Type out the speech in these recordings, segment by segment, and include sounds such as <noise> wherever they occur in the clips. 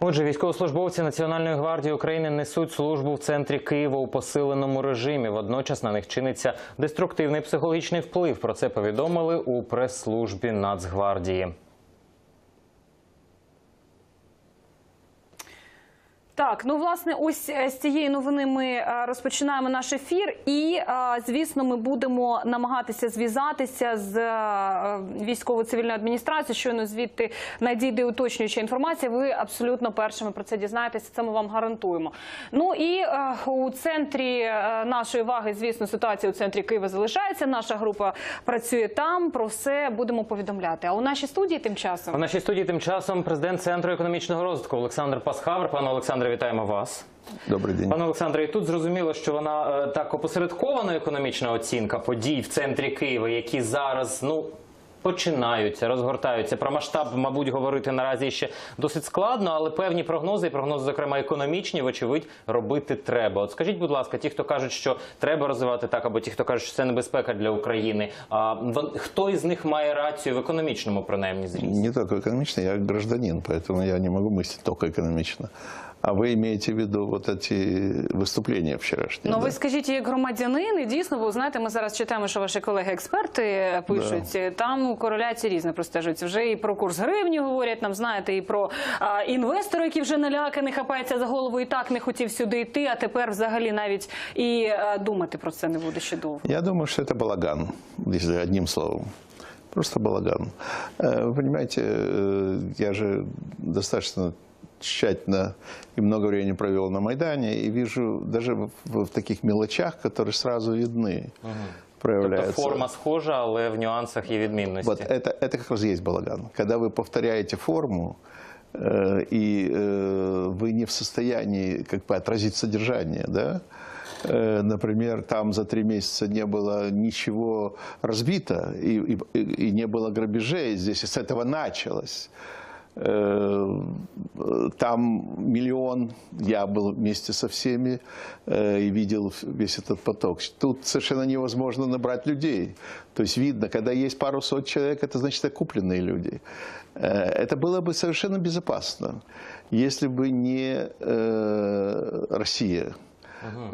Отже, військовослужбовці Національної гвардії України несуть службу в центрі Києва у посиленому режимі. Водночас на них чиниться деструктивний психологічний вплив. Про це повідомили у прес-службі Нацгвардії. Так, ну власне, ось е, з цієї новини ми е, розпочинаємо наш ефір, і е, звісно, ми будемо намагатися зв'язатися з військово-цивільною адміністрацією. Щойно звідти надійде уточнююча інформація. Ви абсолютно першими про це дізнаєтеся. Це ми вам гарантуємо. Ну і у центрі нашої уваги, звісно, ситуація у центрі Києва залишається. Наша група працює там. Про все будемо повідомляти. А у нашій студії тим часом В нашій студії тим часом президент центру економічного розвитку Олександр Пасхавр. Пане Олександре, вітаємо вас. Добрий день. Пане Олександре, і тут зрозуміло, що вона е, так опосередкована економічна оцінка подій в центрі Києва, які зараз ну. Починаються, розгортаються. Про масштаб, мабуть, говорити наразі ще досить складно, але певні прогнози, і прогнози, зокрема економічні, вочевидь, робити треба. От скажіть, будь ласка, ті, хто кажуть, що треба розвивати так, або ті, хто кажуть, що це небезпека для України. А вон- хто із них має рацію в економічному, принаймні, зрізі? Не только экономично, я гражданин, поэтому я не могу мыслить только экономично. А вы имеете в виду вот эти выступления вчерашние? Ну, да? ви скажіть як громадянин, і дійсно, бо знаєте, ми зараз читаємо, що ваші колеги-експерти пишуть. Там кореляції різні простежуються. Вже і про курс гривні говорять, нам знаєте, і про а, інвестора, який вже наляканий, хапається за голову і так не хотів сюди йти, а тепер взагалі навіть і а, думати про це не буде ще довго. Я думаю, что это балаган, если одним словом. Просто балаган. Э, Вы понимаете, э, я же достаточно тщательно и много времени провел на Майдане и вижу даже в, в таких мелочах, которые сразу видны, Тобто проявляются. форма схожа, але в нюансах є відмінності. Вот это, это как раз и есть балаган. Когда вы повторяете форму, э, и э, вы не в состоянии как бы отразить содержание, да? Э, Например, там за три месяца не было ничего разбито и, и- и не было грабежей. Здесь с этого началось. Э, Там миллион, я был вместе со всеми э, и видел весь этот поток. Тут совершенно невозможно набрать людей. То есть видно, когда есть пару сот человек, это значит это купленные люди. Э, Это было бы совершенно безопасно, если бы не э, Россия.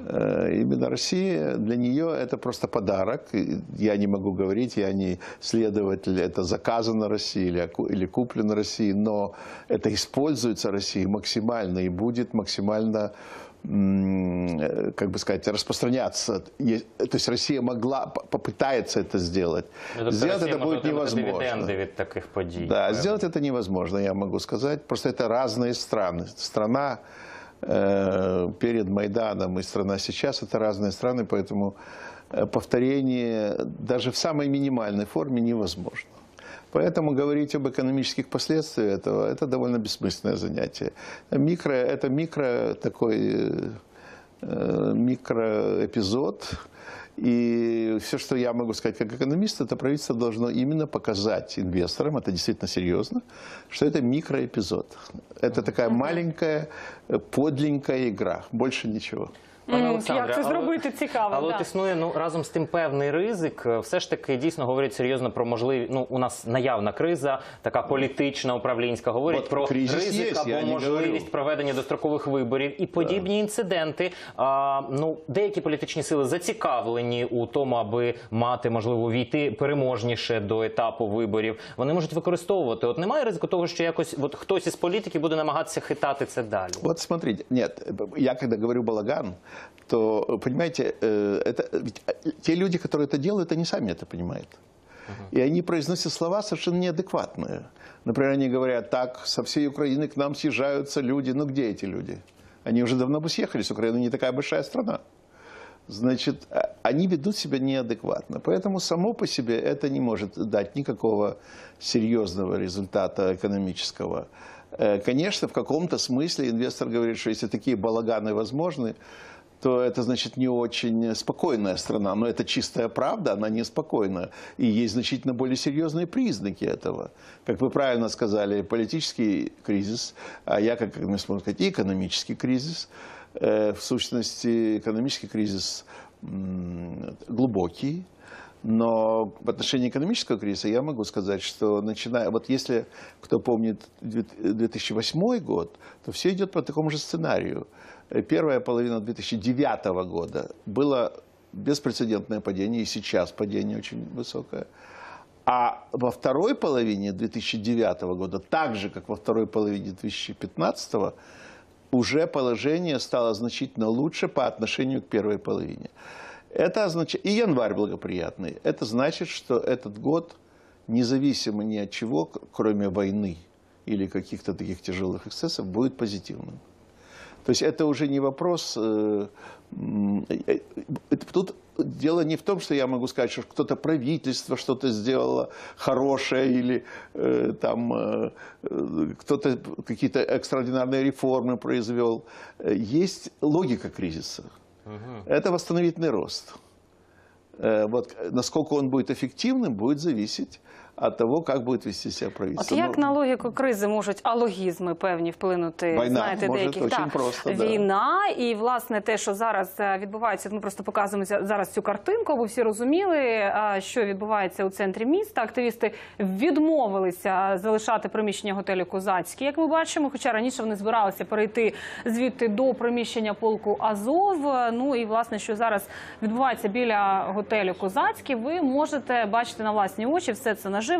Э, Именно Россия, для нее это просто подарок. И Я не могу говорить, я не следователь, это заказано России или, оку- или куплено Россией, но это используется Россией максимально и будет максимально м, э, как бы сказать, распространяться. Е- То есть Россия могла, п- попытается это сделать. Ну, тобто Сделать Росія это може будет отримати невозможно. дивіденди від таких подій. Да, Певно. сделать это невозможно, я могу сказать. Просто это разные страны. Страна э, перед Майданом и страна сейчас это разные страны, поэтому э, повторение даже в самой минимальной форме невозможно. Поэтому говорить об экономических последствиях этого это довольно бессмысленное занятие. Микро это микро такой э, э, микроэпизод. И все, что я могу сказать как экономист, это правительство должно именно показать инвесторам, это действительно серьезно, что это микроэпизод. Это такая маленькая, э, подленькая игра, больше ничего. Пане Олександре, як це зробити цікаво, Але да. от існує ну разом з тим певний ризик. Е, Все ж таки дійсно говорять серйозно про можливі. Ну у нас наявна криза, така політична, управлінська. Говорять От про ризик є, або можливість проведення дострокових виборів і подібні інциденти. А, ну деякі політичні сили зацікавлені у тому, аби мати можливо війти переможніше до етапу виборів. Вони можуть використовувати. От немає ризику того, що якось от хтось із політиків буде намагатися хитати це далі. Вот смотрите, нет, я когда говорю балаган, то, понимаете, э, это, ведь э, те люди, которые это делают, они сами это понимают. И они произносят слова совершенно неадекватные. Например, они говорят, так, со всей Украины к нам съезжаются люди. Ну, где эти люди? Они уже давно бы съехали, с Украины не такая большая страна. Значит, а- они ведут себя неадекватно. Поэтому само по себе это не может дать никакого серьезного результата экономического. Э, Конечно, в каком-то смысле инвестор говорит, что если такие балаганы возможны, то это значит не очень спокойная страна. Но это чистая правда, она неспокойна. И есть значительно более серьезные признаки этого. Как вы правильно сказали, политический кризис, а я, как экономист, могу сказать, экономический кризис. Э, В сущности, экономический кризис глубокий, Но в отношении экономического кризиса я могу сказать, что начиная, вот если кто помнит две- 2008 год, то все идет по такому же сценарию. Первая половина 2009 года было беспрецедентное падение, и сейчас падение очень высокое. А во второй половине 2009 года, так же, как во второй половине 2015, уже положение стало значительно лучше по отношению к первой половине. Это означает, и январь благоприятный. Это значит, что этот год, независимо ни от чего, кроме войны или каких-то таких тяжелых эксцессов, будет позитивным. То есть это уже не вопрос. э, м, э, э, это Тут дело не в том, что я могу сказать, что кто-то правительство что-то сделало хорошее или э, там э, э, кто-то какие-то экстраординарные реформы произвел. Э, Есть логика кризиса. Это восстановительный рост. Э, Вот э, насколько он будет эффективным, будет зависеть от того, как будет вести себя От як Ну, на логіку кризи можуть алогізми певні вплинути? Війна знаєте, може деяких очень Так, просто, да. війна і власне те, що зараз е, відбувається. Ми просто показуємо зараз цю картинку, аби всі розуміли, е, що відбувається у центрі міста. Активісти відмовилися залишати приміщення готелю Козацький. Як ми бачимо, хоча раніше вони збиралися перейти звідти до приміщення полку Азов. Е, Ну і власне, що зараз відбувається біля готелю Козацький, ви можете бачити на власні очі все це наживо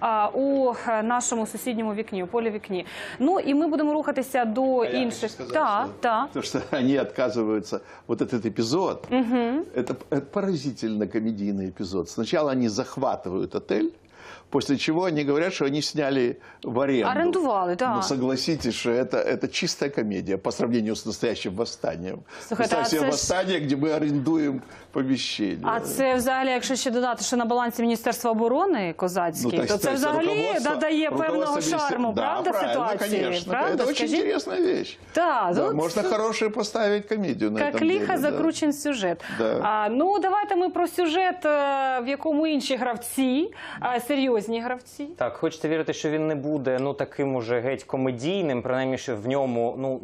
а, у е, нашому сусідньому вікні, у полі вікні. Ну і ми будемо рухатися до А я інших. хочу сказать, Так, что так. То, что они отказываются, вот этот эпизод, это, это поразительно комедийный эпизод. Сначала они захватывают отель, после чего они говорят, что они сняли в аренду. Арендували, да. Ну, согласитесь, что это, это чистая комедия по сравнению с настоящим восстанием. Слушайте, а Представьте себе це ж- восстание, где мы арендуем помещение. А це взагалі, якщо ще додати, що на балансі Міністерства оборони козацький, Ну, так, то це так, взагалі руководство- надає певного руководство министер- шарму, Да, правда, правильно, ситуації? конечно. Правда, это очень Скажіть? интересная вещь. Так, Да, ну, можно це- хорошую поставить комедию на Як этом ліха деле, да. закручен сюжет. Да. А, ну давайте ми про сюжет, е, в якому інші гравці, а, серйозні гравці. Так, хочеться вірити, що він не буде ну таким уже геть комедійним, принаймні, що в ньому ну.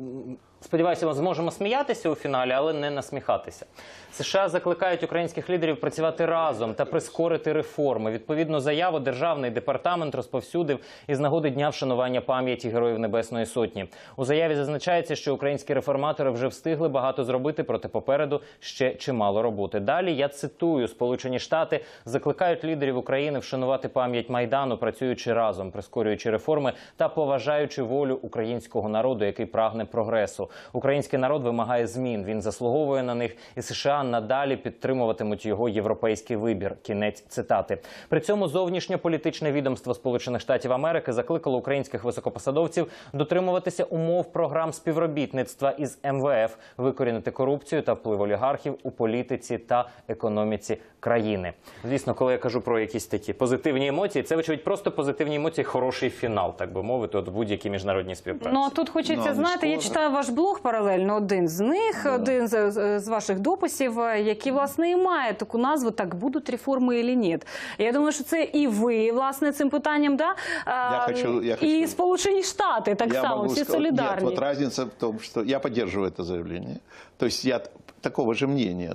Сподіваюся, ми зможемо сміятися у фіналі, але не насміхатися. США закликають українських лідерів працювати разом та прискорити реформи. Відповідну заяву державний департамент розповсюдив із нагоди дня вшанування пам'яті героїв Небесної Сотні. У заяві зазначається, що українські реформатори вже встигли багато зробити, проте попереду ще чимало роботи. Далі я цитую: Сполучені Штати закликають лідерів України вшанувати пам'ять майдану, працюючи разом, прискорюючи реформи та поважаючи волю українського народу, який прагне прогресу. Український народ вимагає змін. Він заслуговує на них, і США надалі підтримуватимуть його європейський вибір. Кінець цитати. При цьому зовнішньополітичне відомство Сполучених Штатів Америки закликало українських високопосадовців дотримуватися умов програм співробітництва із МВФ, викорінити корупцію та вплив олігархів у політиці та економіці країни. Звісно, коли я кажу про якісь такі позитивні емоції, це вочевидь просто позитивні емоції, хороший фінал, так би мовити, от будь-якій міжнародній співпраці. Ну а тут хочеться Ну, знаєте, я читаю ваш блог паралельно. Один з них, один з, з- з ваших дописів, е, який власне і має таку назву Так будуть реформи і ні. Я думаю, що це і ви власне цим питанням, да А, хочу- я і хочу- Сполучені Штати так Я само, могу всі сказать- солідарні. Нет, вот разница в том, что я поддерживаю это заявление. То есть я т- такого же мнения.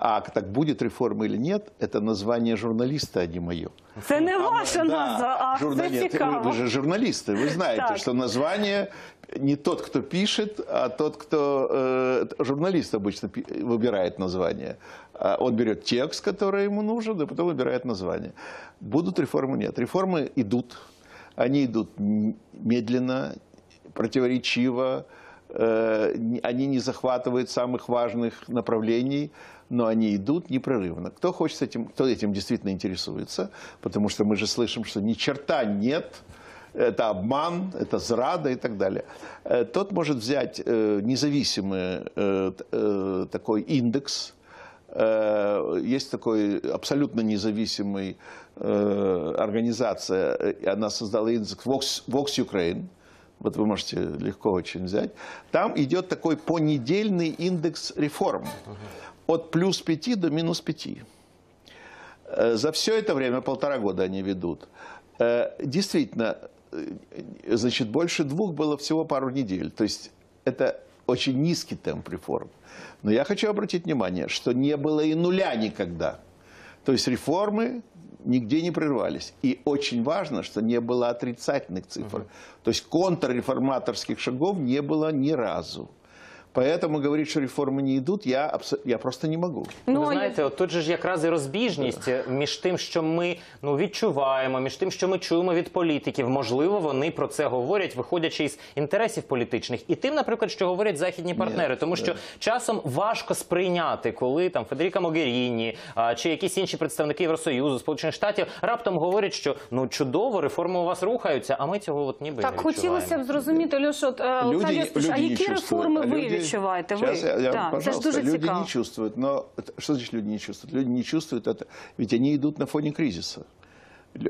А так будет реформа или нет, это название журналиста, а не мое. Це не А, ваша да, назва, а журна- це нет, цікаво. Вы, вы же журналисты, вы знаете, Так. что название не тот, кто пишет, а тот, кто... э, журналист обычно пи- выбирает название. А Он берет текст, который ему нужен, и потом выбирает название. Будут реформы? Нет. Реформы идут. Они идут медленно, противоречиво, э, они не захватывают самых важных направлений, но они идут непрерывно. Кто хочет этим, кто этим действительно интересуется, потому что мы же слышим, что ни черта нет, это обман, это зрада и так далее. Э, Тот может взять э, независимый э, такой индекс, Есть такой абсолютно независимый организация, она создала индекс Vox, Vox Ukraine. Вот вы можете легко очень взять. Там идет такой понедельный индекс реформ. От плюс 5 до минус 5. Э, За все это время, полтора года они ведут, действительно, значит, больше двух было всего пару недель. То есть это очень низкий темп реформ. Но я хочу обратить внимание, что не было и нуля никогда. То есть реформы нигде не прервались. И очень важно, что не было отрицательных цифр. То есть контрреформаторских шагов не было ни разу. Поэтому говорить, что реформы не идут, я, я просто не могу. Ну, Ну, ви а знаєте, от тут же ж якраз і розбіжність е, між тим, що ми ну відчуваємо, між тим, що ми чуємо від політиків. Можливо, вони про це говорять, виходячи із інтересів політичних, і тим, наприклад, що говорять західні партнери, тому що часом важко сприйняти, коли там Федеріка Могеріні а, чи якісь інші представники Євросоюзу, Сполучених Штатів раптом говорять, що ну чудово, реформи у вас рухаються, а ми цього от ніби Так не хотілося б зрозуміти, Льош, от, е, Люди, а люди не які реформи А ви люди- відчуваєте? Сейчас я, Так, це ж дуже люди цікаво. не чувствуют. Но это- что значит люди не чувствуют? Люди не чувствуют это, ведь они идут на фоне кризиса.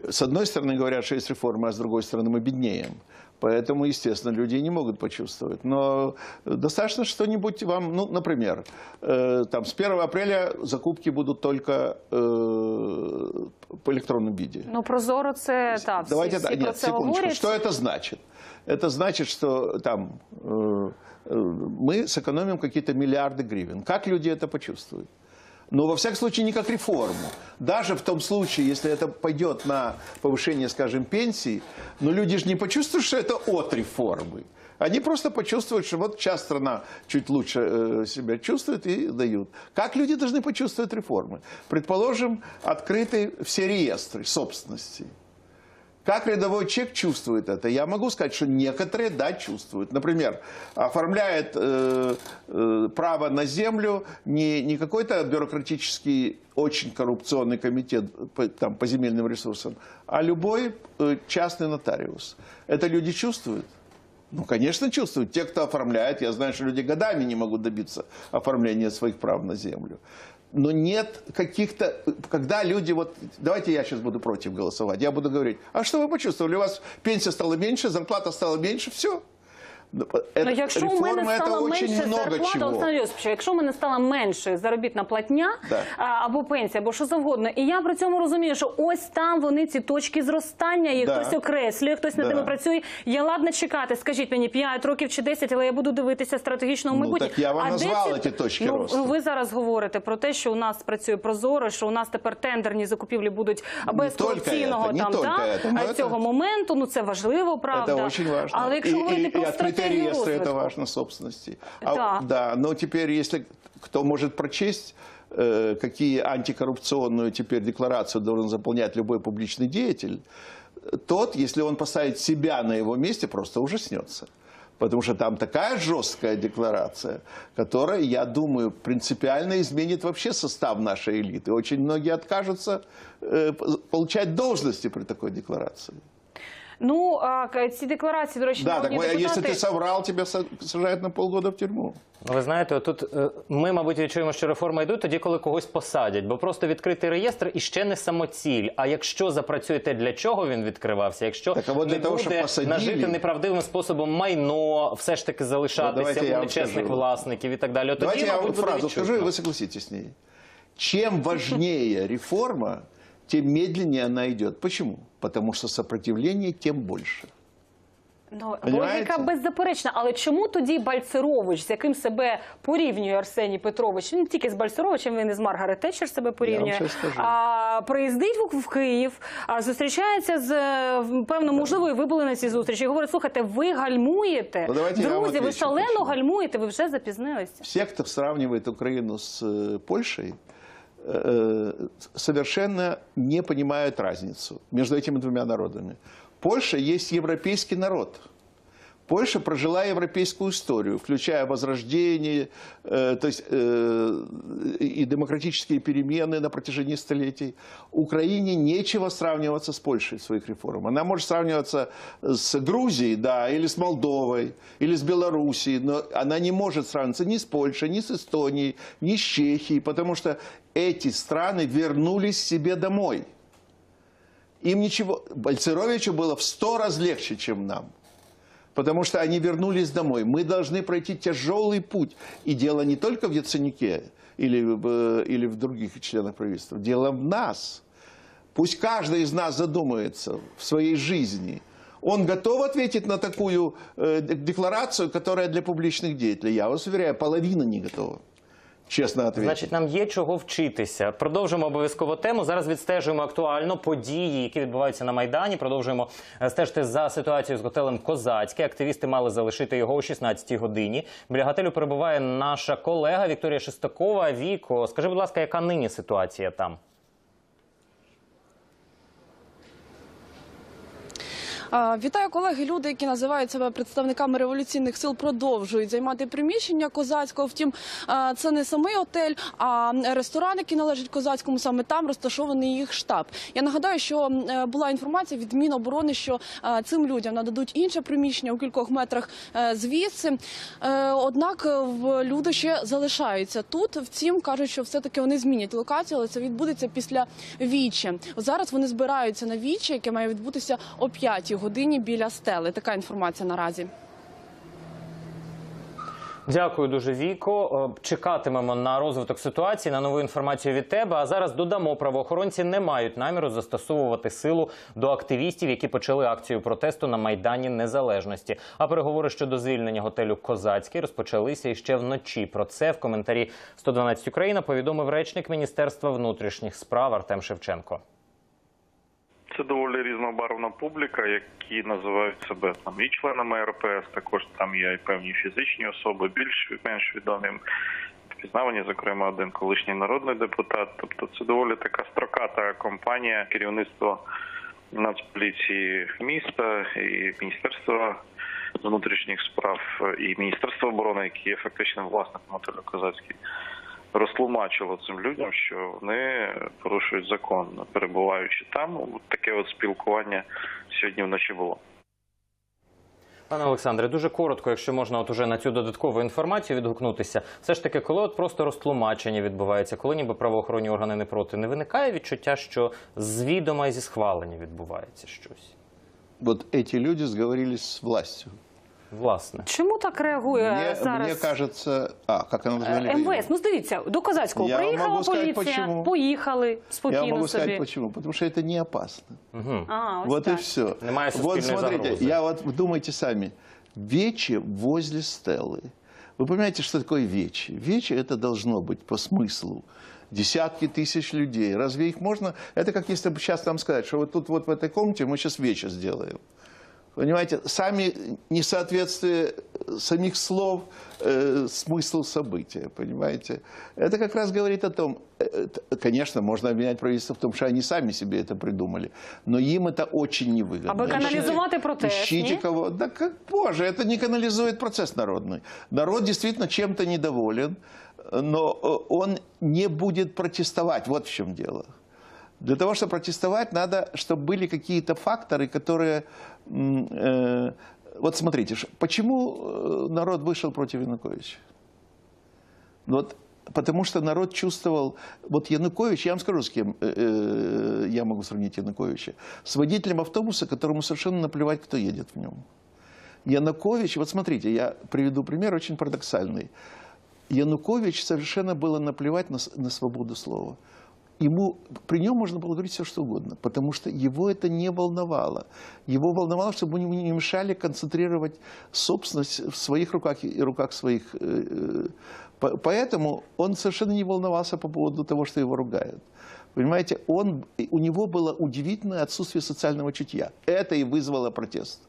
С одной стороны говорят, что есть реформы, а с другой стороны мы беднеем. Поэтому, естественно, люди не могут почувствовать. Но достаточно что-нибудь вам, ну, например, э, там с 1 апреля закупки будут только э, по электронном виде. Ну, прозоро це так. всі, Давайте всі так, про нет, секундочку. говорять. Что это значит? Это значит, что там э, э, мы сэкономим какие-то миллиарды гривен. Как люди это почувствуют? Но во всяком случае не как реформу. Даже в том случае, если это пойдет на повышение, скажем, пенсий, но люди же не почувствуют, что это от реформы. Они просто почувствуют, что вот сейчас страна чуть лучше э, себя чувствует и дают. Как люди должны почувствовать реформы? Предположим, открыты все реестры собственности. Как рядовой человек чувствует это? Я могу сказать, что некоторые, да, чувствуют. Например, оформляет э, э, право на землю не, не какой-то бюрократический, очень коррупционный комитет по, там, по земельным ресурсам, а любой э, частный нотариус. Это люди чувствуют? Ну, конечно, чувствуют. Те, кто оформляет, я знаю, что люди годами не могут добиться оформления своих прав на землю. Но нет каких-то... Когда люди вот... Давайте я сейчас буду против голосовать. Я буду говорить, а что вы почувствовали? У вас пенсия стала меньше, зарплата стала меньше, все. Ну, якщо у мене стала менше зарплата, Олександр Йосипович, якщо у мене стала менше заробітна платня Да. або пенсія, або що завгодно, і я при цьому розумію, що ось там вони ці точки зростання, і Да. хтось окреслює, хтось над Да. ними працює. Я ладна чекати, скажіть мені 5 років чи 10, але я буду дивитися стратегічного Ну, майбутнє. так я вам А назвала ці- ті точки ну, росту. Ви зараз говорите про те, що у нас працює прозоро, що у нас тепер тендерні закупівлі будуть без корупційного це, там тільки це. Ну, це- цього моменту. Ну це важливо, правда. Это очень важно. Але якщо говорити про и открытые стратегію реестры это розвитку, важно собственности. А, Да. да, но теперь, если кто может прочесть, э, какие антикоррупционную теперь декларацию должен заполнять любой публичный деятель, тот, если он поставит себя на его месте, просто ужаснется. Потому что там такая жесткая декларация, которая, я думаю, принципиально изменит вообще состав нашей элиты. Очень многие откажутся э, получать должности при такой декларации. Ну а к- ці декларації, до речі, Да, так народні вы- а если депутати. ты соврал, тебя са- сажают на полгода в тюрьму. Ви знаєте, тут е, ми, мабуть, відчуємо, що реформи йдуть тоді, коли когось посадять, бо просто відкритий реєстр і ще не самоціль. А якщо запрацює те, для чого він відкривався, якщо Так, а от для не того, щоб буде посадили- нажити неправдивим способом майно, все ж таки Ну, залишатися давайте я у вам нечесних скажу. власників і так далі. От Давайте тоді, я вам мабуть, буде фразу відчутно. скажу, и вы согласитесь с ней. Чем важнее реформа, <laughs> тем медленнее она идет. Почему? Потому что сопротивление тем больше. Ну, логіка беззаперечна, але чому тоді Бальцерович, з яким себе порівнює Арсеній Петрович, він не тільки з Бальцеровичем, він і з Маргарет Тетчер себе порівнює, а, приїздить в, Київ, а, зустрічається з, е, певно, можливо, і ви були на цій зустрічі, і говорить, слухайте, ви гальмуєте, Ну, друзі, ви шалено почему. гальмуєте, ви вже запізнилися. Все, кто сравнивает Украину с э, Польшей, э, совершенно не понимают разницу между этими двумя народами. Польша есть европейский народ. Польша прожила европейскую историю, включая возрождение, э, то есть э, и демократические перемены на протяжении столетий. Украине нечего сравниваться с Польшей в своих реформах. Она может сравниваться с Грузией, да, или с Молдовой, или с Белоруссией, но она не может сравниваться ни с Польшей, ни с Эстонией, ни с Чехией, потому что эти страны вернулись себе домой. Им ничего, Бальцеровичу было в сто раз легче, чем нам. Потому что они вернулись домой. Мы должны пройти тяжелый путь. И дело не только в Яценюке или, в- или в других членах правительства. Дело в нас. Пусть каждый из нас задумается в своей жизни. Он готов ответить на такую э, д- декларацию, которая для публичных деятелей? Я вас уверяю, половина не готова. честно ответить. Значить, нам є чого вчитися. Продовжимо обов'язково тему. Зараз відстежуємо актуально події, які відбуваються на майдані. Продовжуємо е, стежити за ситуацією з готелем Козацьке. Активісти мали залишити його о 16-й годині. Біля готелю перебуває наша колега Вікторія Шестакова. Віко, скажи, будь ласка, яка нині ситуація там? Вітаю колеги. Люди, які називають себе представниками революційних сил, продовжують займати приміщення козацького. Втім, це не самий отель, а ресторан, який належить козацькому. Саме там розташований їх штаб. Я нагадаю, що е, була інформація від Міноборони, що цим людям нададуть інше приміщення у кількох метрах е, звідси. Е, Однак люди ще залишаються тут. Втім, кажуть, що все таки вони змінять локацію, але це відбудеться після вічі. Зараз вони збираються на вічі, яке має відбутися о 5 годині біля стели. Така інформація наразі. Дякую дуже, Віко. Е, Чекатимемо на розвиток ситуації, на нову інформацію від тебе. А зараз додамо правоохоронці не мають наміру застосовувати силу до активістів, які почали акцію протесту на майдані Незалежності. А переговори щодо звільнення готелю Козацький розпочалися іще вночі. Про це в коментарі 112 Україна повідомив речник Міністерства внутрішніх справ Артем Шевченко. Це доволі різнобарвна публіка, які називають себе там і членами РПС. Також там є і певні фізичні особи, більш менш відомі впізнавані, зокрема, один колишній народний депутат. Тобто, це доволі така строката компанія керівництва Нацполіції міста і міністерства внутрішніх справ і міністерства оборони, які є фактичним власником готелю Козацький розтлумачило цим людям, що вони порушують закон, перебуваючи там. Таке от спілкування сьогодні вночі було. Пане Олександре, дуже коротко, якщо можна, от уже на цю додаткову інформацію відгукнутися. Все ж таки, коли от просто розтлумачення відбувається, коли ніби правоохоронні органи не проти, не виникає відчуття, що з відома і зі схвалення відбувається щось. Вот эти люди сговорились с властью Власне. Чому так реагує Мне, зараз? мне кажется... А, как она Е, называли? МВС, ну дивіться, до Козацького Я приїхала можу сказати, поліція, почему. поїхали Я спокійно могу собі. сказать почему. Потому что это не опасно. А, ось Вот так. и все. Немає Вот суспільної смотрите, загрози. я вот вы думайте сами. Вечи возле стелы. Вы понимаете, что такое вечи? Вечи это должно быть по смыслу десятки тысяч людей. Разве их можно? Это как если бы сейчас нам сказать, что вот тут вот в этой комнате мы сейчас вечи сделаем. Понимаете, сами несоответствие самих слов э, смыслу события, понимаете? Это как раз говорит о том, э, т- конечно, можно обвинять правительство в том, что они сами себе это придумали, но им это очень невыгодно. Аби каналізувати протест, Ищите ні? кого. Да как боже, это не канализует процесс народный. Народ действительно чем-то недоволен, но э, он не будет протестовать. Вот в чем дело. Для того, чтобы протестовать, надо, чтобы были какие-то факторы, которые... м, э, вот смотрите, ш- почему э, народ вышел против Януковича? Ну Вот потому что народ чувствовал, вот Янукович, я вам скажу, с кем э, э, я могу сравнить Януковича, с водителем автобуса, которому совершенно наплевать, кто едет в нем. Янукович, вот смотрите, я приведу пример очень парадоксальный. Янукович совершенно было наплевать на, с- на свободу слова. Ему, при нем можно было говорить все, что угодно, потому что его это не волновало. Его волновало, чтобы ему не мешали концентрировать собственность в своих руках и руках своих. э, э, по- Поэтому он совершенно не волновался по поводу того, что его ругают. Понимаете, он, у него было удивительное отсутствие социального чутья. Это и вызвало протест.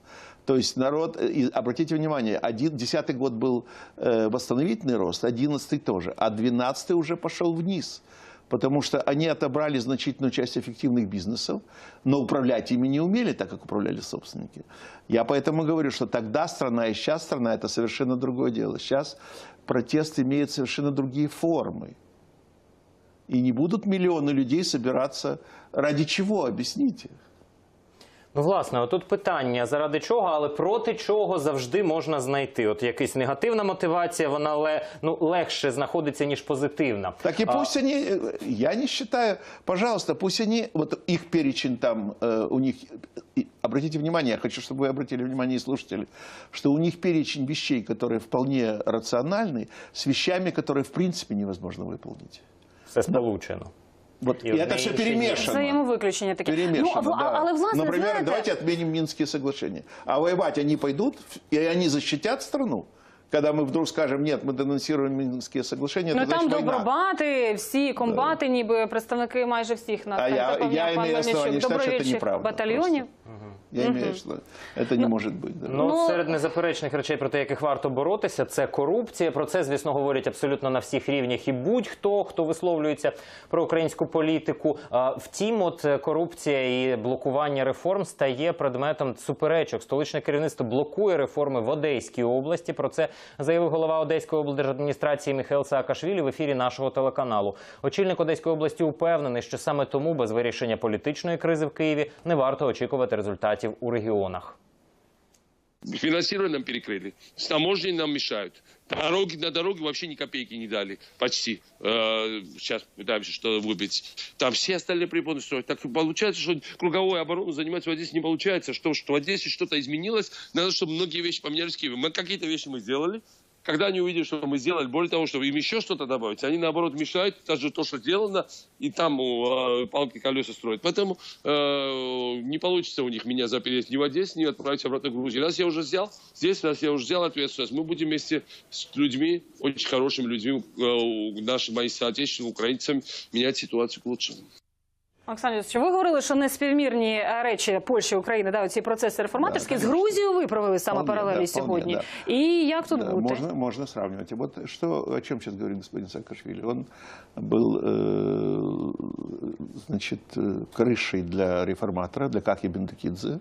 То есть народ, э, и обратите внимание, один, десятый год был э, восстановительный рост, одиннадцатый тоже, а двенадцатый уже пошел вниз. Потому что они отобрали значительную часть эффективных бизнесов, но управлять ими не умели, так как управляли собственники. Я поэтому говорю, что тогда страна и сейчас страна – это совершенно другое дело. Сейчас протест имеет совершенно другие формы. И не будут миллионы людей собираться ради чего, объясните. Ну, власне, отут питання, заради чого, але проти чого завжди можна знайти. От якась негативна мотивація, вона ле, ну, легше знаходиться, ніж позитивна. Так и А, пусть они, э, я не считаю, пожалуйста, пусть они, вот их перечень там, э, у них, и обратите внимание, я хочу, чтобы вы обратили внимание и слушатели, что у них перечень вещей, которые вполне рациональны, с вещами, которые в принципе невозможно выполнить. все сполучено. Вот, И и, одне это все інше перемешано. Взаємовиключення таке. Перемешано, ну, а- да. але власне, Например, знаєте, давайте отменим Минские соглашения. А воевать они пойдут, и они защитят страну. Когда мы вдруг скажем, нет, мы денонсируем Минские соглашения, Ну это там значит война. добробати, всі комбати, ніби представники майже всіх на А я- запевняв я пан имею Мельничук, основание считать, что это добровольчих неправда батальйонів. Я имею в виду, это не может быть. да. Ну, Ну- серед незаперечних речей, проти яких варто боротися, це корупція. Про це, звісно, говорять абсолютно на всіх рівнях і будь-хто, хто висловлюється про українську політику. А, Втім, от е, корупція і блокування реформ стає предметом суперечок. Столичне керівництво блокує реформи в Одеській області. Про це заявив голова Одеської облдержадміністрації Михайло Саакашвілі в ефірі нашого телеканалу. Очільник Одеської області упевнений, що саме тому без вирішення політичної кризи в Києві не варто очікувати результатів у регіонах. Финансирование нам перекрыли. С таможней нам мешают. Дороги, на дороге вообще ни копейки не дали. Почти. Э, сейчас пытаемся что-то. Там все остальные препоны строят. Так получается, что круговой оборону занимать в Одессе не получается. Что в Одессе что-то изменилось. Надо, чтобы многие вещи поменялись в Киеве. Мы какие-то вещи мы сделали. Когда они увидят, что мы сделали, более того, чтобы им еще что-то добавить, они наоборот мешают даже то, что сделано, и там э, палки колеса строят. Поэтому э, не получится у них меня запереть ни в Одессе, ни отправить обратно в Грузию. Раз я уже взял, здесь раз я уже взял ответственность, мы будем вместе с людьми, очень хорошими людьми, э, нашими моими украинцами, менять ситуацию к лучшему. Олександр, Юрійович, ви говорили, що неспівмірні е, речі Польщі і України, да, ці процеси реформаторські, Да, з конечно. Грузією ви провели саме Вполне, паралелі да, вполне, сьогодні. да. І як тут Да, бути? можно, можно сравнивать. И вот что, о чем сейчас говорит господин Саакашвили. Он был э, значит, э, крышей для реформатора, для Кахи Бендекидзе.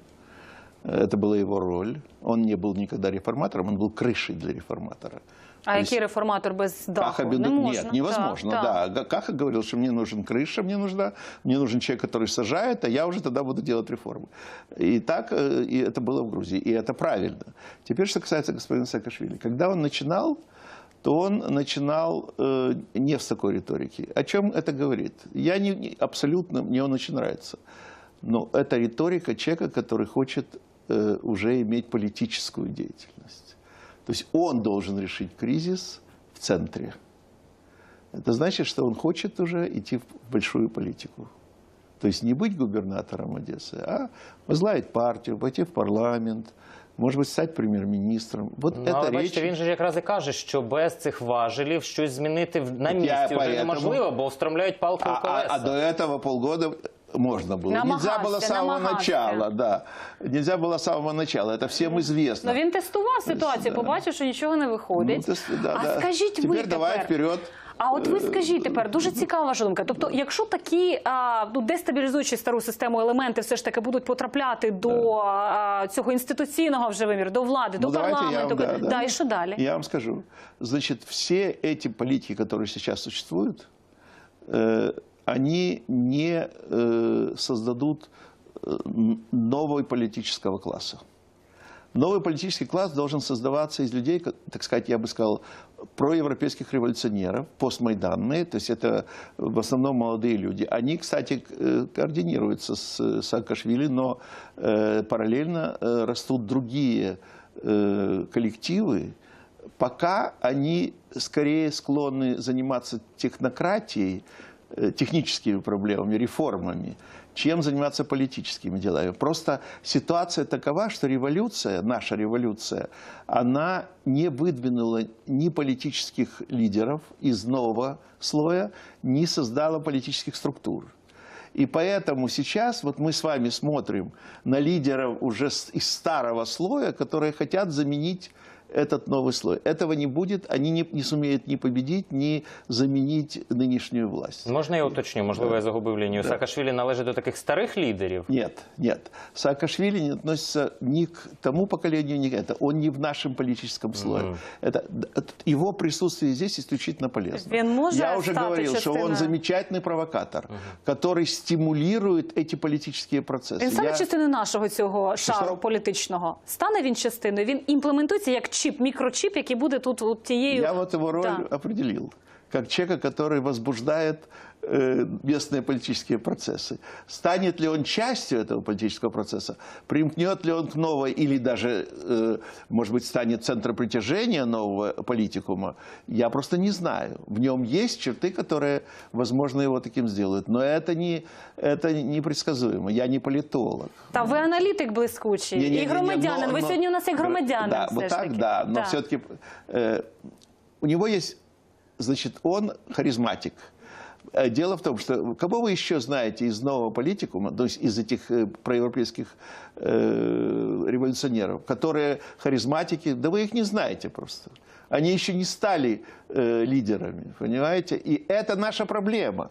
Это была его роль. Он не был никогда реформатором, он был крышей для реформатора. А То який есть реформатор без даху? Каха Не Бенду- можна. Нет, невозможно, Так, так. да. Га- Каха говорил, что мне нужен крыша, мне нужна, мне нужен человек, который сажает, а я уже тогда буду делать реформы. И так, э, и это было в Грузии, и это правильно. Теперь, что касается господина Саакашвили. Когда он начинал, то он начинал э, не с такой риторики. О чем это говорит? Я не, не- абсолютно, мне он очень нравится. Но это риторика человека, который хочет э, уже иметь политическую деятельность. То есть он должен решить кризис в центре. Это значит, что он хочет уже идти в большую политику. То есть не быть губернатором Одессы, а возглавить партию, пойти в парламент, может быть, стать премьер-министром. Вот Ну, это але речь... бачите, він же якраз і каже, що без цих важелів щось змінити в- на Я місці вже поэтому- неможливо, бо встромляють палки А, в а- колеса. а до этого полгода можно было. Нельзя Намагался, было с самого намагался. начала, да. Нельзя было с самого начала. Это всем известно. Ну він тестував ситуацію, да. побачив, що нічого не виходить. Ну, тест- да, а да. скажіть ви Теперь давай тепер, вперед. А от ви скажіть тепер, дуже цікава ваша думка. Тобто, якщо такі а, ну, дестабілізуючі стару систему елементи все ж таки будуть потрапляти до а, цього інституційного вже виміру, до влади, до Ну, давайте я парламенту, вам, да, да. і що далі? Я вам скажу. Значит, все эти политики, которые сейчас существуют, э, они не э, создадут э, н- нового политического класса. Новый политический класс должен создаваться из людей, ка- так сказать, я бы сказал, проевропейских революционеров, постмайданные, то есть это в основном молодые люди. Они, кстати, к- э, координируются с Саакашвили, но э, параллельно э, растут другие э, коллективы, пока они скорее склонны заниматься технократией, э, техническими проблемами, реформами, чем заниматься политическими делами. Просто ситуация такова, что революция, наша революция, она не выдвинула ни политических лидеров из нового слоя, не создала политических структур. И поэтому сейчас вот мы с вами смотрим на лидеров уже с- из старого слоя, которые хотят заменить этот новый слой. Этого не будет, они не, не сумеют ни победить, ни заменить нынешнюю власть. Можна я уточню? Можливо, я загубив лінію. Саакашвілі належить до таких старих лідерів. Нет, нет. Саакашвили не относится ни к тому поколению, ни к это. Он не в нашем политическом слое. Это, д- это- его присутствие здесь исключительно полезно. Он может Я уже стать говорил, что он частиной- замечательный провокатор, который стимулирует эти политические процессы. Він стане Я- частиною нашого цього шару що? політичного. Стане він частиною. Він імплементується як чіп, мікрочіп, який буде тут от тією. Я вот его роль Да. определил. как человека, который возбуждает э, местные политические процессы. Станет ли он частью этого политического процесса? Примкнет ли он к новой или даже, э, может быть, станет центром притяжения нового политикума? Я просто не знаю. В нем есть черты, которые, возможно, его таким сделают. Но это, не, это непредсказуемо. Я не политолог. Та ви аналітик блискучий і Не-не-не-не, громадянин. но- ви но- сьогодні у нас як громадянин. Да, все вот ж так, таки. да. Но все-таки у него есть, значит, он харизматик. Э, Дело в том, что кого вы еще знаете из нового политикума, то есть из этих э, проевропейских э, революционеров, которые харизматики, да вы их не знаете просто. Они еще не стали э, лидерами, понимаете? И это наша проблема.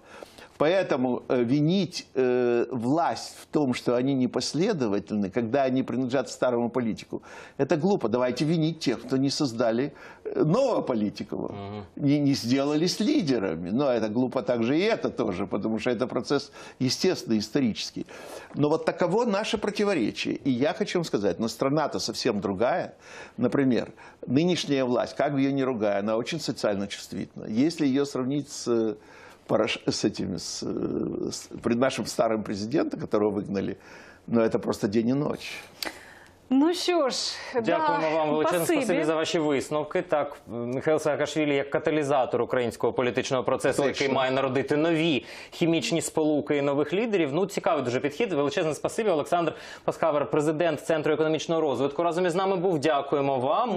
Поэтому э, винить э, власть в том, что они непоследовательны, когда они принадлежат старому политику, это глупо. Давайте винить тех, кто не создали э, нового политикума, не, не сделались лидерами. Но это глупо также и это тоже, потому что это процесс естественный, исторический. Но вот таково наше противоречие. И я хочу вам сказать, но страна-то совсем другая. Например, нынешняя власть, как бы ее ни ругая, она очень социально чувствительна. Если ее сравнить с э, Порош... с этим, с, э, с пред нашим старым президентом, которого выгнали, ну это просто день и ночь. Ну що ж, Дякуємо да, вам величезне спасибі. спасибі за ваші висновки. Так, Михайло Саакашвілі як каталізатор українського політичного процесу, Точно. який має народити нові хімічні сполуки і нових лідерів. Ну цікавий дуже підхід. Величезне спасибі. Олександр Пасхавер, президент Центру економічного розвитку, разом із нами був. Дякуємо вам.